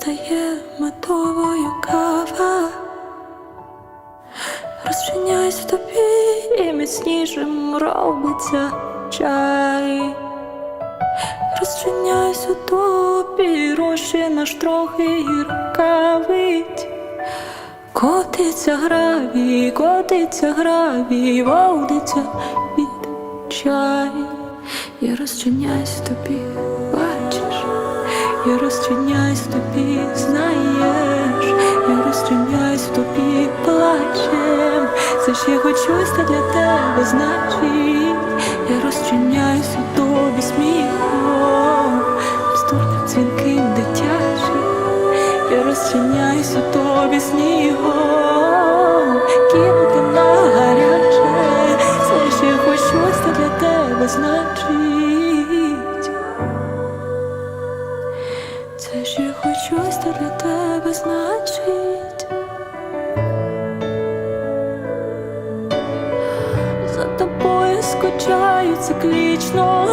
стає метовою кава. Розчиняюсь в тобі і міцнішим робиться чай. Розчиняюсь у тобі, розчина ж трохи гіркавить. Котиться гравій, котиться гравій, водиться від чай. Я розчиняюсь тобі, я розчиняюсь в тобі, знаєш, я розчиняюсь в тобі, плачем. Це ще хоч щось та для тебе значить. Я розчиняюсь у тобі сміхом, стурним дзвінким дитячим. Я розчиняюсь у тобі снігом, кинути на гаряче, це ще хоч щось та для тебе значить. Ще хоч щось та для тебе значить. За тобою скучаю циклічно,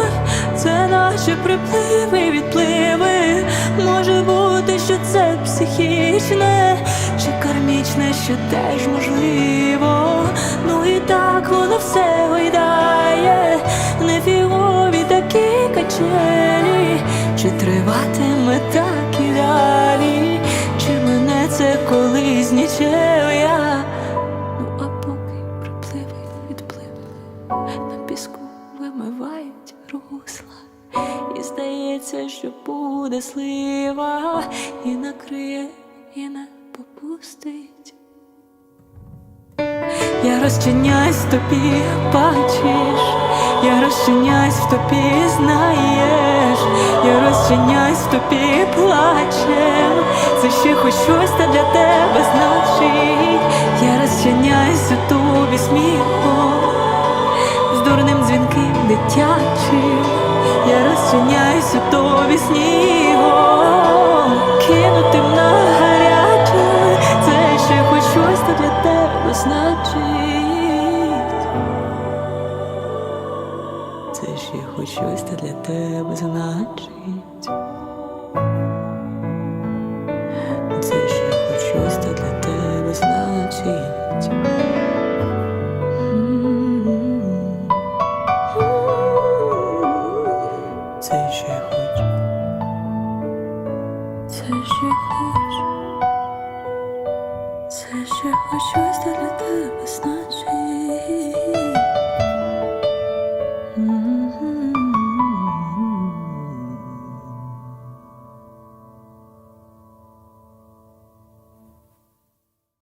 це наші припливи, відпливи. Може бути, що це психічне, чи кармічне, що теж можливо. Ну і так воно все гойдає, нефігові такі качелі, чи триватиме так на піску вимивають русла, і здається, що буде слива, і накриє, і не попустить. Я розчиняюсь в тобі, бачиш, я розчиняюсь в тобі, знаєш, я розчиняюсь в тобі, плачем. Це ще хоч щось та для тебе значить. Я розчиняюсь у тобі сміхом, дзвінким. Я розчиняюсь у тобі снігом, кинутим на гаряче, це ще хоч щось та для тебе значить. Це ще хоч щось та для тебе значить. Ще хоч. Це ще хоч щось для тебе значить.